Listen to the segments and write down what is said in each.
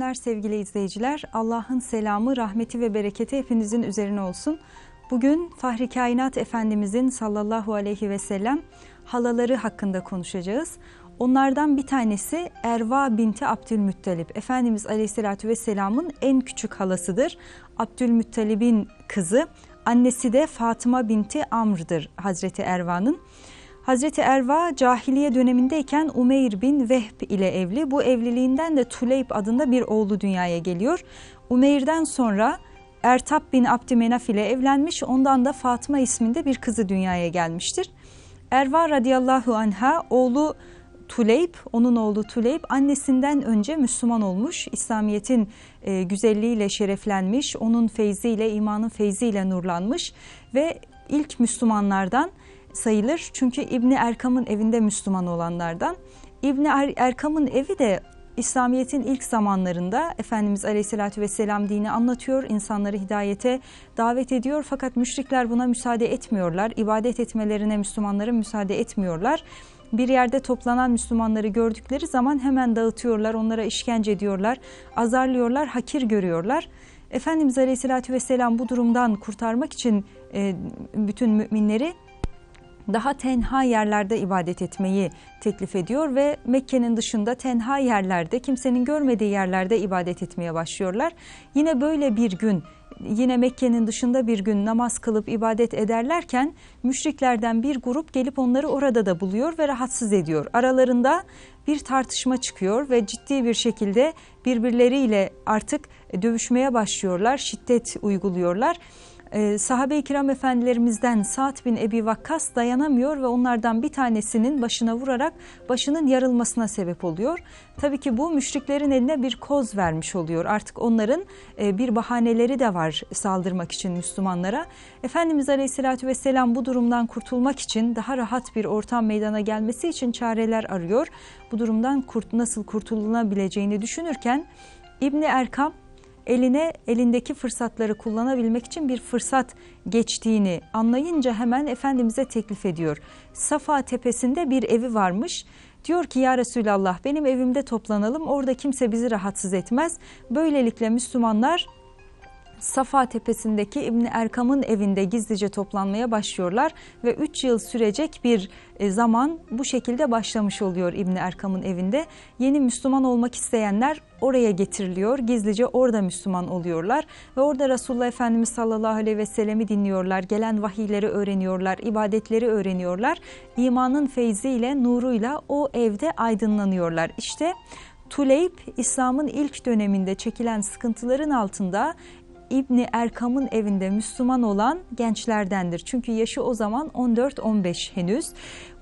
Günler sevgili izleyiciler. Allah'ın selamı, rahmeti ve bereketi hepinizin üzerine olsun. Bugün Fahri Kainat Efendimizin sallallahu aleyhi ve sellem halaları hakkında konuşacağız. Onlardan bir tanesi Erva binti Abdülmuttalip. Efendimiz Aleyhisselatü Vesselam'ın en küçük halasıdır. Abdülmuttalib'in kızı. Annesi de Fatıma binti Amr'dır Hazreti Erva'nın. Hazreti Erva cahiliye dönemindeyken Umeyr bin Vehb ile evli. Bu evliliğinden de Tuleyb adında bir oğlu dünyaya geliyor. Umeyr'den sonra Ertab bin Abdümenaf ile evlenmiş. Ondan da Fatıma isminde bir kızı dünyaya gelmiştir. Erva radıyallahu anha oğlu Tuleyb, onun oğlu Tuleyb annesinden önce Müslüman olmuş. İslamiyet'in e, güzelliğiyle şereflenmiş, onun feyziyle, imanın feyziyle nurlanmış ve ilk Müslümanlardan sayılır. Çünkü İbni Erkam'ın evinde Müslüman olanlardan. İbni er Erkam'ın evi de İslamiyet'in ilk zamanlarında Efendimiz Aleyhisselatü Vesselam dini anlatıyor, insanları hidayete davet ediyor. Fakat müşrikler buna müsaade etmiyorlar, ibadet etmelerine Müslümanların müsaade etmiyorlar. Bir yerde toplanan Müslümanları gördükleri zaman hemen dağıtıyorlar, onlara işkence ediyorlar, azarlıyorlar, hakir görüyorlar. Efendimiz Aleyhisselatü Vesselam bu durumdan kurtarmak için e, bütün müminleri daha tenha yerlerde ibadet etmeyi teklif ediyor ve Mekke'nin dışında tenha yerlerde kimsenin görmediği yerlerde ibadet etmeye başlıyorlar. Yine böyle bir gün yine Mekke'nin dışında bir gün namaz kılıp ibadet ederlerken müşriklerden bir grup gelip onları orada da buluyor ve rahatsız ediyor. Aralarında bir tartışma çıkıyor ve ciddi bir şekilde birbirleriyle artık dövüşmeye başlıyorlar, şiddet uyguluyorlar e, sahabe-i kiram efendilerimizden Sa'd bin Ebi Vakkas dayanamıyor ve onlardan bir tanesinin başına vurarak başının yarılmasına sebep oluyor. Tabii ki bu müşriklerin eline bir koz vermiş oluyor. Artık onların e, bir bahaneleri de var saldırmak için Müslümanlara. Efendimiz Aleyhisselatü Vesselam bu durumdan kurtulmak için daha rahat bir ortam meydana gelmesi için çareler arıyor. Bu durumdan kurt, nasıl kurtulunabileceğini düşünürken İbni Erkam eline elindeki fırsatları kullanabilmek için bir fırsat geçtiğini anlayınca hemen Efendimiz'e teklif ediyor. Safa tepesinde bir evi varmış. Diyor ki ya Resulallah benim evimde toplanalım orada kimse bizi rahatsız etmez. Böylelikle Müslümanlar Safa Tepesi'ndeki İbni Erkam'ın evinde gizlice toplanmaya başlıyorlar ve 3 yıl sürecek bir e, zaman bu şekilde başlamış oluyor İbni Erkam'ın evinde. Yeni Müslüman olmak isteyenler oraya getiriliyor. Gizlice orada Müslüman oluyorlar ve orada Resulullah Efendimiz sallallahu aleyhi ve sellemi dinliyorlar. Gelen vahiyleri öğreniyorlar, ibadetleri öğreniyorlar. İmanın feyziyle, nuruyla o evde aydınlanıyorlar. İşte Tuleyb İslam'ın ilk döneminde çekilen sıkıntıların altında İbni Erkam'ın evinde Müslüman olan gençlerdendir. Çünkü yaşı o zaman 14-15 henüz.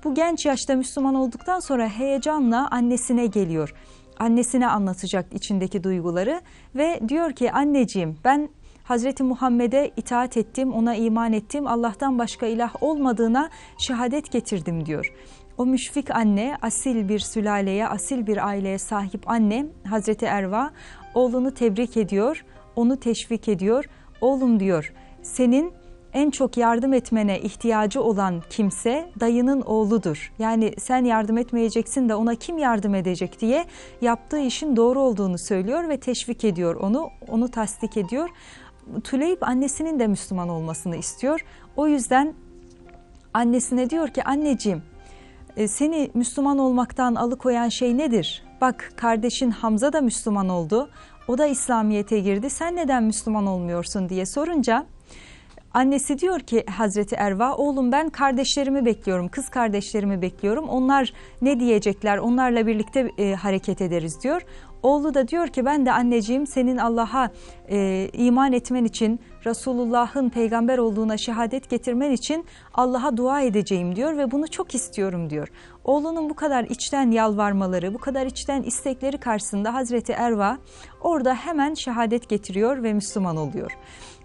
Bu genç yaşta Müslüman olduktan sonra heyecanla annesine geliyor. Annesine anlatacak içindeki duyguları ve diyor ki anneciğim ben Hazreti Muhammed'e itaat ettim, ona iman ettim, Allah'tan başka ilah olmadığına şehadet getirdim diyor. O müşfik anne, asil bir sülaleye, asil bir aileye sahip anne Hazreti Erva oğlunu tebrik ediyor onu teşvik ediyor. Oğlum diyor senin en çok yardım etmene ihtiyacı olan kimse dayının oğludur. Yani sen yardım etmeyeceksin de ona kim yardım edecek diye yaptığı işin doğru olduğunu söylüyor ve teşvik ediyor onu, onu tasdik ediyor. Tuleyb annesinin de Müslüman olmasını istiyor. O yüzden annesine diyor ki anneciğim e, seni Müslüman olmaktan alıkoyan şey nedir? Bak kardeşin Hamza da Müslüman oldu. O da İslamiyet'e girdi. Sen neden Müslüman olmuyorsun diye sorunca annesi diyor ki Hazreti Erva oğlum ben kardeşlerimi bekliyorum. Kız kardeşlerimi bekliyorum. Onlar ne diyecekler? Onlarla birlikte e, hareket ederiz diyor. Oğlu da diyor ki ben de anneciğim senin Allah'a e, iman etmen için Resulullah'ın peygamber olduğuna şehadet getirmen için Allah'a dua edeceğim diyor ve bunu çok istiyorum diyor. Oğlunun bu kadar içten yalvarmaları, bu kadar içten istekleri karşısında Hazreti Erva orada hemen şehadet getiriyor ve Müslüman oluyor.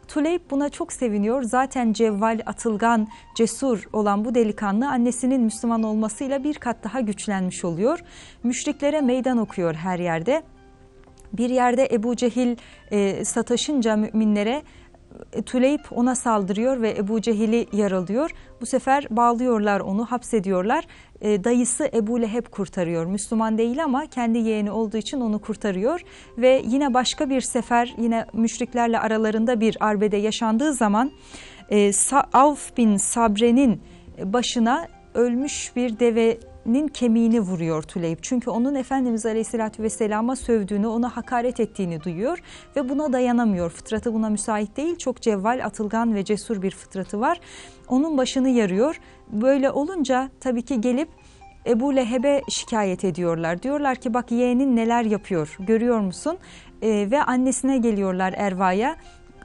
Tuleyb buna çok seviniyor. Zaten cevval, atılgan, cesur olan bu delikanlı annesinin Müslüman olmasıyla bir kat daha güçlenmiş oluyor. Müşriklere meydan okuyor her yerde. Bir yerde Ebu Cehil e, sataşınca müminlere e, Tuleyp ona saldırıyor ve Ebu Cehil'i yaralıyor. Bu sefer bağlıyorlar onu, hapsediyorlar. E, dayısı Ebu Leheb kurtarıyor. Müslüman değil ama kendi yeğeni olduğu için onu kurtarıyor. Ve yine başka bir sefer yine müşriklerle aralarında bir arbede yaşandığı zaman e, Avf bin Sabre'nin başına ölmüş bir devenin kemiğini vuruyor Tuleyb. Çünkü onun Efendimiz Aleyhisselatü Vesselam'a sövdüğünü, ona hakaret ettiğini duyuyor ve buna dayanamıyor. Fıtratı buna müsait değil. Çok cevval, atılgan ve cesur bir fıtratı var. Onun başını yarıyor. Böyle olunca tabii ki gelip Ebu Leheb'e şikayet ediyorlar. Diyorlar ki bak yeğenin neler yapıyor görüyor musun? Ee, ve annesine geliyorlar Erva'ya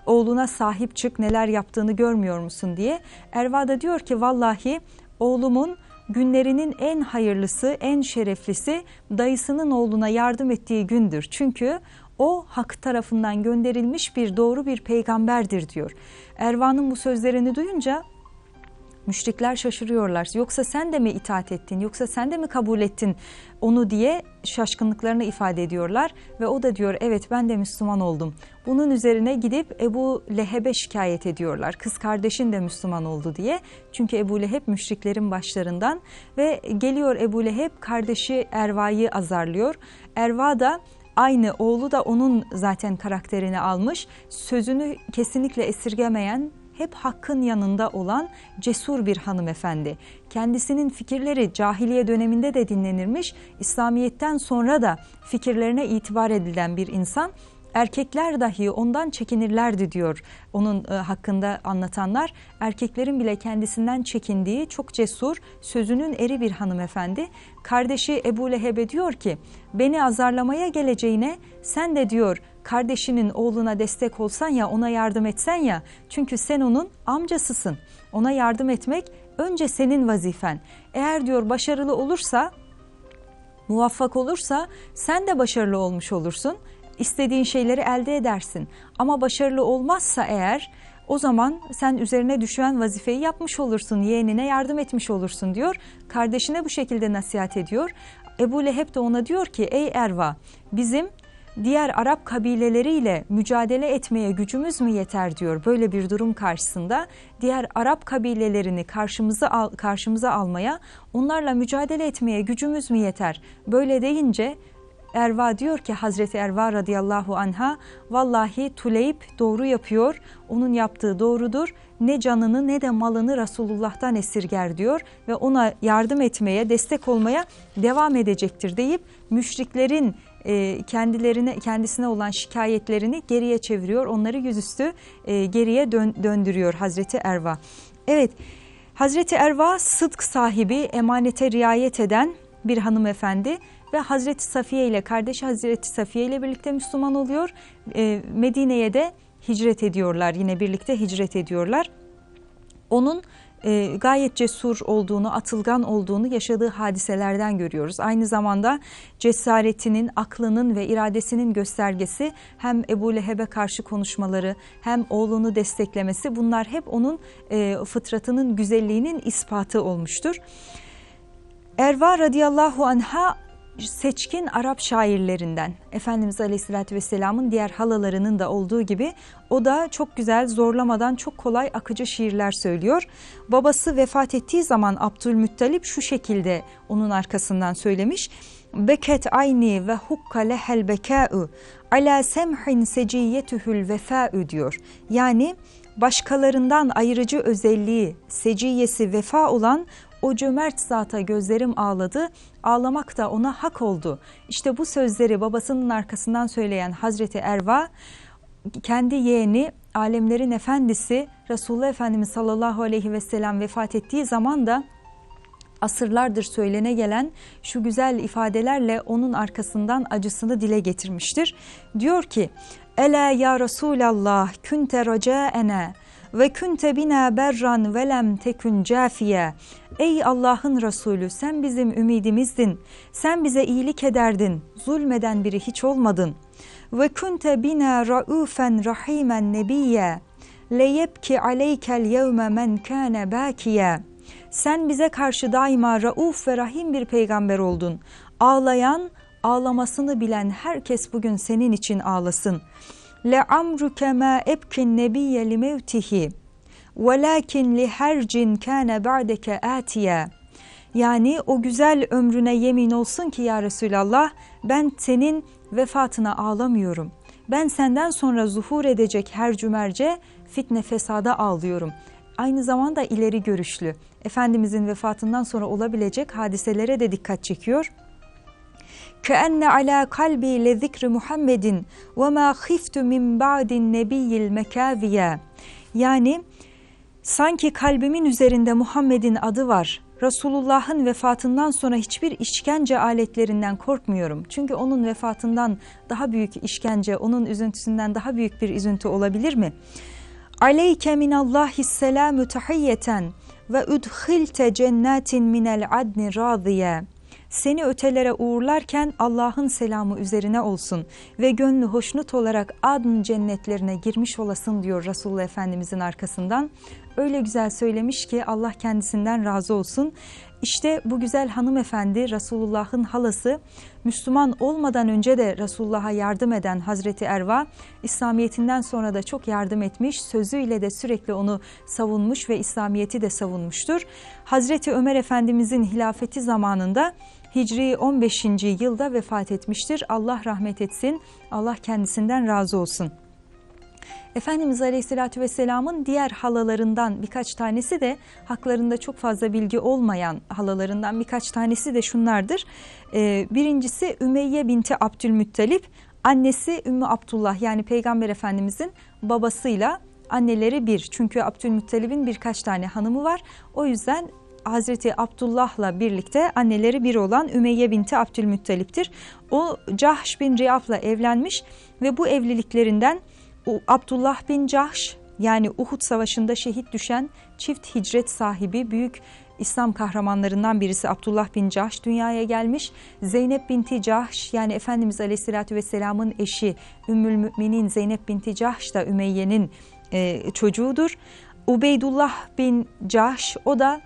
oğluna sahip çık neler yaptığını görmüyor musun diye. Erva da diyor ki vallahi oğlumun günlerinin en hayırlısı, en şereflisi dayısının oğluna yardım ettiği gündür. Çünkü o hak tarafından gönderilmiş bir doğru bir peygamberdir diyor. Ervan'ın bu sözlerini duyunca Müşrikler şaşırıyorlar. Yoksa sen de mi itaat ettin? Yoksa sen de mi kabul ettin onu diye şaşkınlıklarını ifade ediyorlar. Ve o da diyor evet ben de Müslüman oldum. Bunun üzerine gidip Ebu Leheb'e şikayet ediyorlar. Kız kardeşin de Müslüman oldu diye. Çünkü Ebu Leheb müşriklerin başlarından. Ve geliyor Ebu Leheb kardeşi Erva'yı azarlıyor. Erva da aynı oğlu da onun zaten karakterini almış. Sözünü kesinlikle esirgemeyen hep hakkın yanında olan cesur bir hanımefendi. Kendisinin fikirleri cahiliye döneminde de dinlenirmiş, İslamiyet'ten sonra da fikirlerine itibar edilen bir insan erkekler dahi ondan çekinirlerdi diyor onun e, hakkında anlatanlar. Erkeklerin bile kendisinden çekindiği çok cesur, sözünün eri bir hanımefendi. Kardeşi Ebu Leheb'e diyor ki beni azarlamaya geleceğine sen de diyor kardeşinin oğluna destek olsan ya ona yardım etsen ya çünkü sen onun amcasısın. Ona yardım etmek önce senin vazifen. Eğer diyor başarılı olursa muvaffak olursa sen de başarılı olmuş olursun istediğin şeyleri elde edersin. Ama başarılı olmazsa eğer o zaman sen üzerine düşen vazifeyi yapmış olursun, yeğenine yardım etmiş olursun diyor. Kardeşine bu şekilde nasihat ediyor. Ebu Leheb de ona diyor ki ey Erva bizim diğer Arap kabileleriyle mücadele etmeye gücümüz mü yeter diyor. Böyle bir durum karşısında diğer Arap kabilelerini karşımıza al, karşımıza almaya, onlarla mücadele etmeye gücümüz mü yeter? Böyle deyince Erva diyor ki Hazreti Erva radıyallahu anha vallahi Tuleyb doğru yapıyor. Onun yaptığı doğrudur. Ne canını ne de malını Resulullah'tan esirger diyor ve ona yardım etmeye, destek olmaya devam edecektir deyip müşriklerin e, kendilerine kendisine olan şikayetlerini geriye çeviriyor. Onları yüzüstü e, geriye dön, döndürüyor Hazreti Erva. Evet Hazreti Erva sıdk sahibi, emanete riayet eden bir hanımefendi ve Hazreti Safiye ile kardeşi Hazreti Safiye ile birlikte Müslüman oluyor. E, Medine'ye de hicret ediyorlar. Yine birlikte hicret ediyorlar. Onun e, gayet cesur olduğunu, atılgan olduğunu yaşadığı hadiselerden görüyoruz. Aynı zamanda cesaretinin, aklının ve iradesinin göstergesi hem Ebu Leheb'e karşı konuşmaları hem oğlunu desteklemesi bunlar hep onun e, fıtratının güzelliğinin ispatı olmuştur. Erva radıyallahu anha seçkin Arap şairlerinden Efendimiz Aleyhisselatü Vesselam'ın diğer halalarının da olduğu gibi o da çok güzel zorlamadan çok kolay akıcı şiirler söylüyor. Babası vefat ettiği zaman Abdülmuttalip şu şekilde onun arkasından söylemiş. Beket ayni ve hukka lehel bekâ'u ala semhin seciyetühül vefâ'ü diyor. Yani başkalarından ayırıcı özelliği, seciyesi vefa olan o cömert zata gözlerim ağladı, ağlamak da ona hak oldu. İşte bu sözleri babasının arkasından söyleyen Hazreti Erva, kendi yeğeni alemlerin efendisi Resulullah Efendimiz sallallahu aleyhi ve sellem vefat ettiği zaman da asırlardır söylene gelen şu güzel ifadelerle onun arkasından acısını dile getirmiştir. Diyor ki, Ela ya Resulallah künte racaene ve künte bina berran ve lem tekün cafiye. Ey Allah'ın Resulü sen bizim ümidimizdin. Sen bize iyilik ederdin. Zulmeden biri hiç olmadın. Ve kunte bina raufen rahimen nebiyye. Leyebki aleykel yevme men kâne bâkiye. Sen bize karşı daima rauf ve rahim bir peygamber oldun. Ağlayan, ağlamasını bilen herkes bugün senin için ağlasın. Ebkin nebiyye li mevtihi velakin li hercin kana ba'deke atiye. Yani o güzel ömrüne yemin olsun ki ya Resulallah ben senin vefatına ağlamıyorum. Ben senden sonra zuhur edecek her cümerce fitne fesada ağlıyorum. Aynı zamanda ileri görüşlü. Efendimizin vefatından sonra olabilecek hadiselere de dikkat çekiyor. Keenne ala kalbi le zikri Muhammedin ve ma khiftu min ba'din nebiyil mekaviye. Yani sanki kalbimin üzerinde Muhammed'in adı var. Resulullah'ın vefatından sonra hiçbir işkence aletlerinden korkmuyorum. Çünkü onun vefatından daha büyük işkence, onun üzüntüsünden daha büyük bir üzüntü olabilir mi? Aleyke minallahi selamü tahiyyeten ve udhilte cennetin minel adni radiye.'' Seni ötelere uğurlarken Allah'ın selamı üzerine olsun ve gönlü hoşnut olarak adn cennetlerine girmiş olasın diyor Resulullah Efendimizin arkasından. Öyle güzel söylemiş ki Allah kendisinden razı olsun. İşte bu güzel hanımefendi Resulullah'ın halası Müslüman olmadan önce de Resulullah'a yardım eden Hazreti Erva İslamiyetinden sonra da çok yardım etmiş sözüyle de sürekli onu savunmuş ve İslamiyeti de savunmuştur. Hazreti Ömer Efendimizin hilafeti zamanında Hicri 15. yılda vefat etmiştir. Allah rahmet etsin. Allah kendisinden razı olsun. Efendimiz Aleyhisselatü Vesselam'ın diğer halalarından birkaç tanesi de haklarında çok fazla bilgi olmayan halalarından birkaç tanesi de şunlardır. Ee, birincisi Ümeyye binti Abdülmuttalip, annesi Ümmü Abdullah yani Peygamber Efendimizin babasıyla anneleri bir. Çünkü Abdülmuttalib'in birkaç tane hanımı var. O yüzden Hazreti Abdullah'la birlikte anneleri bir olan Ümeyye binti Abdülmuttalip'tir. O Cahş bin Riyaf'la evlenmiş ve bu evliliklerinden Abdullah bin Cahş yani Uhud Savaşı'nda şehit düşen çift hicret sahibi büyük İslam kahramanlarından birisi Abdullah bin Cahş dünyaya gelmiş. Zeynep binti Cahş yani Efendimiz Aleyhisselatü Vesselam'ın eşi Ümmül Müminin Zeynep binti Cahş da Ümeyye'nin e, çocuğudur. Ubeydullah bin Cahş o da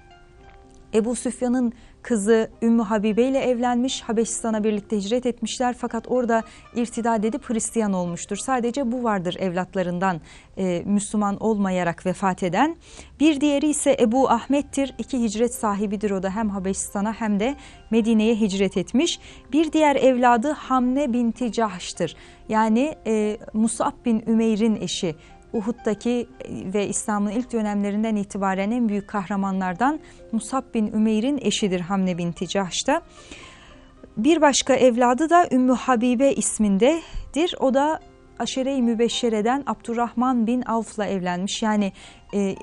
Ebu Süfyan'ın kızı Ümmü Habibe ile evlenmiş. Habeşistan'a birlikte hicret etmişler fakat orada irtidad edip Hristiyan olmuştur. Sadece bu vardır evlatlarından e, Müslüman olmayarak vefat eden. Bir diğeri ise Ebu Ahmet'tir. İki hicret sahibidir o da hem Habeşistan'a hem de Medine'ye hicret etmiş. Bir diğer evladı Hamne binti Cahş'tır. Yani e, Musab bin Ümeyr'in eşi. Uhud'daki e, ve İslam'ın ilk dönemlerinden itibaren en büyük kahramanlardan Musab bin Ümeyr'in eşidir Hamne binti Cahş'ta. Bir başka evladı da Ümmü Habibe ismindedir. O da Aşere-i Mübeşşere'den Abdurrahman bin Avf'la evlenmiş. Yani e,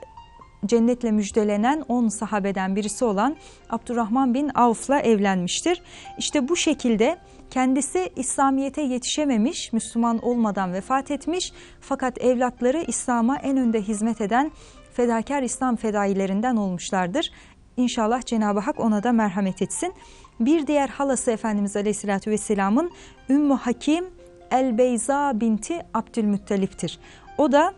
cennetle müjdelenen 10 sahabeden birisi olan Abdurrahman bin Avf'la evlenmiştir. İşte bu şekilde kendisi İslamiyet'e yetişememiş, Müslüman olmadan vefat etmiş fakat evlatları İslam'a en önde hizmet eden fedakar İslam fedailerinden olmuşlardır. İnşallah Cenab-ı Hak ona da merhamet etsin. Bir diğer halası Efendimiz Aleyhisselatü Vesselam'ın Ümmü Hakim El-Beyza binti Abdülmuttalip'tir. O da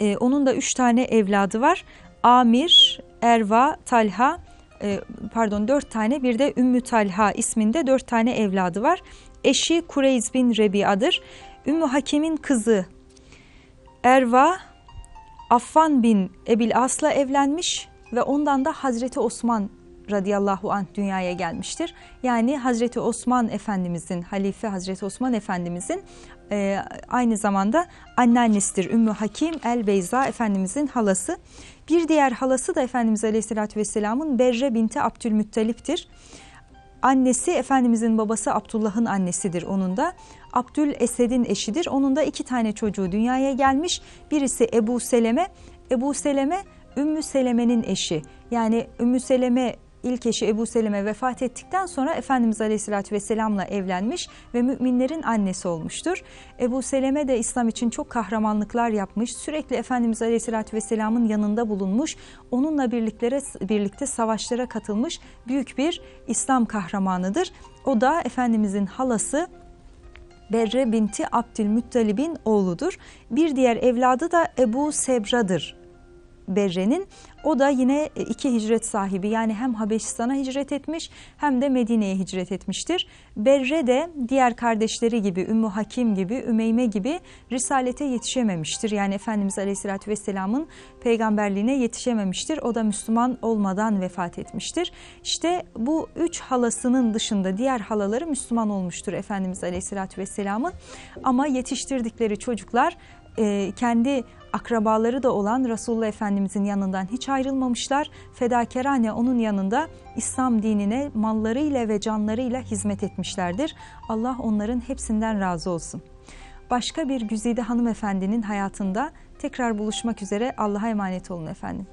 e, onun da üç tane evladı var. Amir, Erva, Talha, e, pardon dört tane bir de Ümmü Talha isminde dört tane evladı var. Eşi Kureyz bin Rebi'adır. Ümmü Hakim'in kızı Erva, Affan bin Ebil As'la evlenmiş ve ondan da Hazreti Osman radıyallahu anh dünyaya gelmiştir. Yani Hazreti Osman Efendimizin, Halife Hazreti Osman Efendimizin e, aynı zamanda anneannesidir. Ümmü Hakim El Beyza Efendimizin halası. Bir diğer halası da Efendimiz Aleyhisselatü Vesselam'ın Berre binti Abdülmuttalip'tir. Annesi Efendimizin babası Abdullah'ın annesidir onun da. Abdül Esed'in eşidir. Onun da iki tane çocuğu dünyaya gelmiş. Birisi Ebu Seleme. Ebu Seleme Ümmü Seleme'nin eşi. Yani Ümmü Seleme ilk eşi Ebu Seleme vefat ettikten sonra Efendimiz Aleyhisselatü Vesselam'la evlenmiş ve müminlerin annesi olmuştur. Ebu Seleme de İslam için çok kahramanlıklar yapmış. Sürekli Efendimiz Aleyhisselatü Vesselam'ın yanında bulunmuş. Onunla birliklere, birlikte savaşlara katılmış büyük bir İslam kahramanıdır. O da Efendimizin halası Berre binti Abdülmuttalib'in oğludur. Bir diğer evladı da Ebu Sebra'dır Berre'nin. O da yine e, iki hicret sahibi yani hem Habeşistan'a hicret etmiş hem de Medine'ye hicret etmiştir. Berre de diğer kardeşleri gibi Ümmü Hakim gibi Ümeyme gibi risalete yetişememiştir. Yani Efendimiz Aleyhisselatü Vesselam'ın peygamberliğine yetişememiştir. O da Müslüman olmadan vefat etmiştir. İşte bu üç halasının dışında diğer halaları Müslüman olmuştur Efendimiz Aleyhisselatü Vesselam'ın. Ama yetiştirdikleri çocuklar e, kendi akrabaları da olan Resulullah Efendimizin yanından hiç ayrılmamışlar. Fedakarane onun yanında İslam dinine mallarıyla ve canlarıyla hizmet etmişlerdir. Allah onların hepsinden razı olsun. Başka bir güzide hanımefendinin hayatında tekrar buluşmak üzere Allah'a emanet olun efendim.